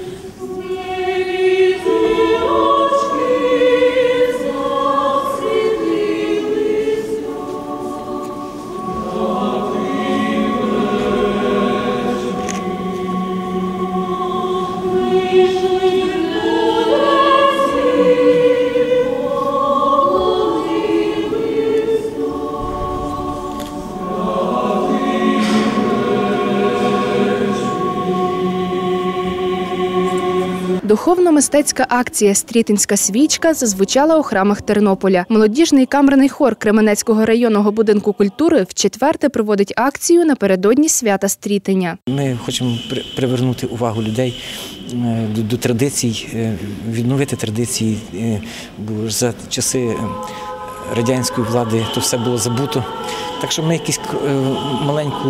Música Духовно-мистецька акція Стрітинська свічка зазвучала у храмах Тернополя. Молодіжний камерний хор Кременецького районного будинку культури вчетверте проводить акцію напередодні свята Стрітення. Ми хочемо привернути увагу людей е, до, традицій, е, відновити традиції, е, за часи радянської влади то все було забуто. Так що ми якусь е, маленьку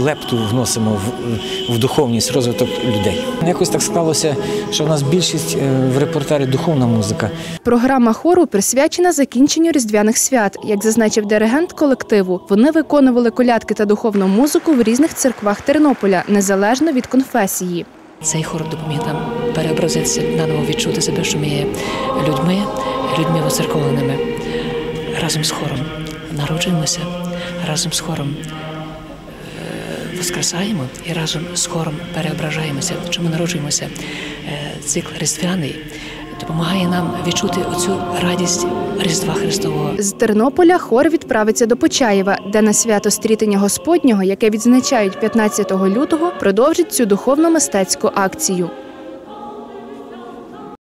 лепту вносимо в, в духовність, розвиток людей. Якось так склалося, що в нас більшість е, в репертуарі духовна музика. Програма хору присвячена закінченню різдвяних свят. Як зазначив диригент колективу, вони виконували колядки та духовну музику в різних церквах Тернополя, незалежно від конфесії. Цей хор допоміг нам переобразитися, наново відчути себе, що ми є людьми, людьми воцерковленими. Разом з хором народжуємося, разом з хором е, воскресаємо і разом з хором переображаємося. Чому народжуємося? Е, Цикл різдвяний допомагає нам відчути оцю радість Різдва Христового. З Тернополя хор відправиться до Почаєва, де на свято Стрітення Господнього, яке відзначають 15 лютого, продовжить цю духовно-мистецьку акцію.